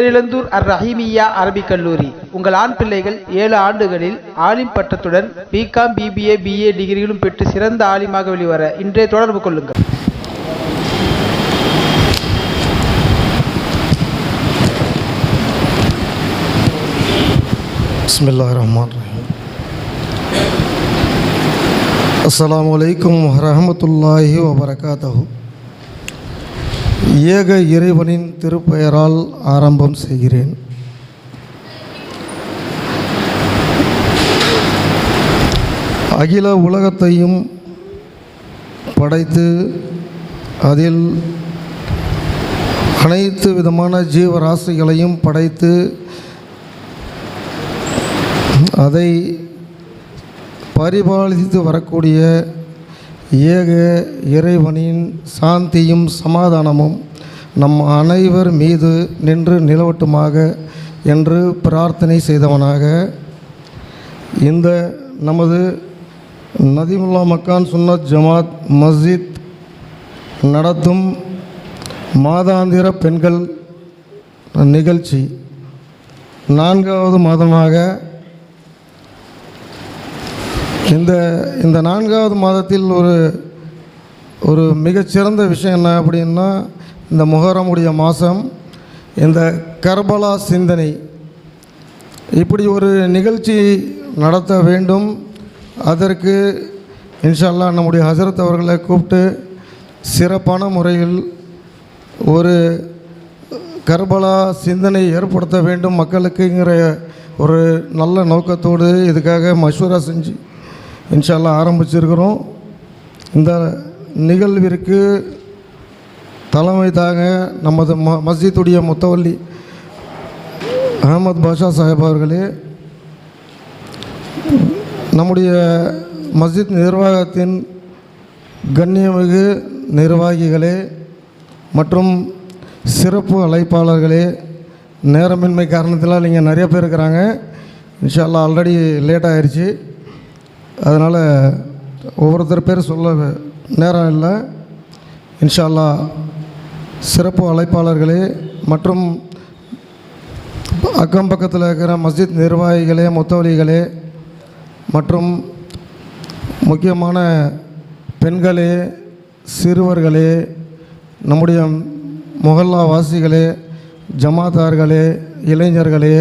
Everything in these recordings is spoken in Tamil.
பேரிழந்தூர் அர் ரஹீமியா அரபிக் கல்லூரி. உங்கள் ஆண் பிள்ளைகள் ஏழு ஆண்டுகளில் ஆலிம் பட்டத்துடன் பிகாம் பிபிஏ பிஏ டிகிரிகளும் பெற்று சிறந்த ஆலிமாக வெளிவர இன்றைய தொடர்பு கொள்ளுங்கள். பிஸ்மில்லா ரஹ்மான் ரஹீம் அஸ்லாம் வலைக்கம் வரமத்துல்லாஹி வபரகாத்தூ ஏக இறைவனின் திருப்பெயரால் ஆரம்பம் செய்கிறேன். அகில உலகத்தையும் படைத்து அதில் அனைத்து விதமான ஜீவராசிகளையும் படைத்து அதை பரிபாலித்து வரக்கூடிய ஏக இறைவனின் சாந்தியும் சமாதானமும் நம் அனைவர் மீது நின்று நிலவட்டுமாக என்று பிரார்த்தனை செய்தவனாக இந்த நமது நதிமுல்லா மக்கான் சுன்னத் ஜமாத் மஸ்ஜித் நடத்தும் மாதாந்திர பெண்கள் நிகழ்ச்சி நான்காவது மாதமாக இந்த இந்த நான்காவது மாதத்தில் ஒரு ஒரு மிகச்சிறந்த விஷயம் என்ன அப்படின்னா இந்த முஹரமுடைய மாதம் இந்த கர்பலா சிந்தனை. இப்படி ஒரு நிகழ்ச்சி நடத்த வேண்டும். அதற்கு இன்ஷால்லா நம்முடைய ஹசரத் அவர்களை கூப்பிட்டு சிறப்பான முறையில் ஒரு கர்பலா சிந்தனை ஏற்படுத்த வேண்டும் மக்களுக்குங்கிற ஒரு நல்ல நோக்கத்தோடு இதுக்காக மஷூரா செஞ்சு இன்ஷா ஆரம்பிச்சிருக்கிறோம். இந்த நிகழ்விற்கு தலைமை தாங்க நமது ம மஸ்ஜித்துடைய முத்தவல்லி அகமது பாஷா சாஹிப் அவர்களே. நம்முடைய மஸ்ஜித் நிர்வாகத்தின் கண்ணியமிகு நிர்வாகிகளே மற்றும் சிறப்பு அழைப்பாளர்களே நேரமின்மை காரணத்தினால் நீங்கள் நிறைய பேர் இருக்கிறாங்க. இன்ஷா ஆல்ரெடி லேட் ஆயிடுச்சு அதனால் ஒவ்வொருத்தர் பேர் சொல்ல நேரம் இல்லை. இன்ஷால்லா சிறப்பு அழைப்பாளர்களே மற்றும் அக்கம் பக்கத்தில் இருக்கிற மஸ்ஜித் நிர்வாகிகளே முத்தவலிகளே மற்றும் முக்கியமான பெண்களே சிறுவர்களே நம்முடைய முகல்லா வாசிகளே ஜமாதார்களே இளைஞர்களே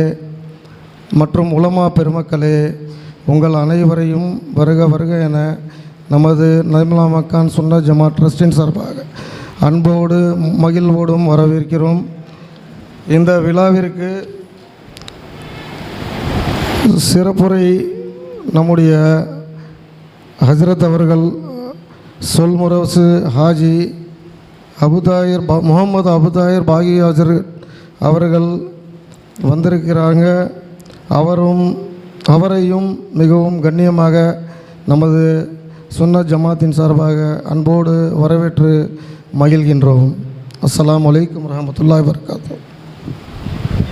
மற்றும் உலமா பெருமக்களே உங்கள் அனைவரையும் வருக வருக என நமது நர்மலா மக்கான் சுன்ன ஜமா ட்ரஸ்டின் சார்பாக அன்போடு மகிழ்வோடும் வரவேற்கிறோம். இந்த விழாவிற்கு சிறப்புரை நம்முடைய ஹசரத் அவர்கள் சொல்முரசு ஹாஜி அபுதாயர் பா முகமது அபுதாயர் பாகி அவர்கள் வந்திருக்கிறாங்க. அவரும் அவரையும் மிகவும் கண்ணியமாக நமது சுன்ன ஜமாத்தின் சார்பாக அன்போடு வரவேற்று மகிழ்கின்றோம். அஸ்லாம் வலைக்கம் வரஹ்மத்துல்லாஹி வபரகாத்துஹு.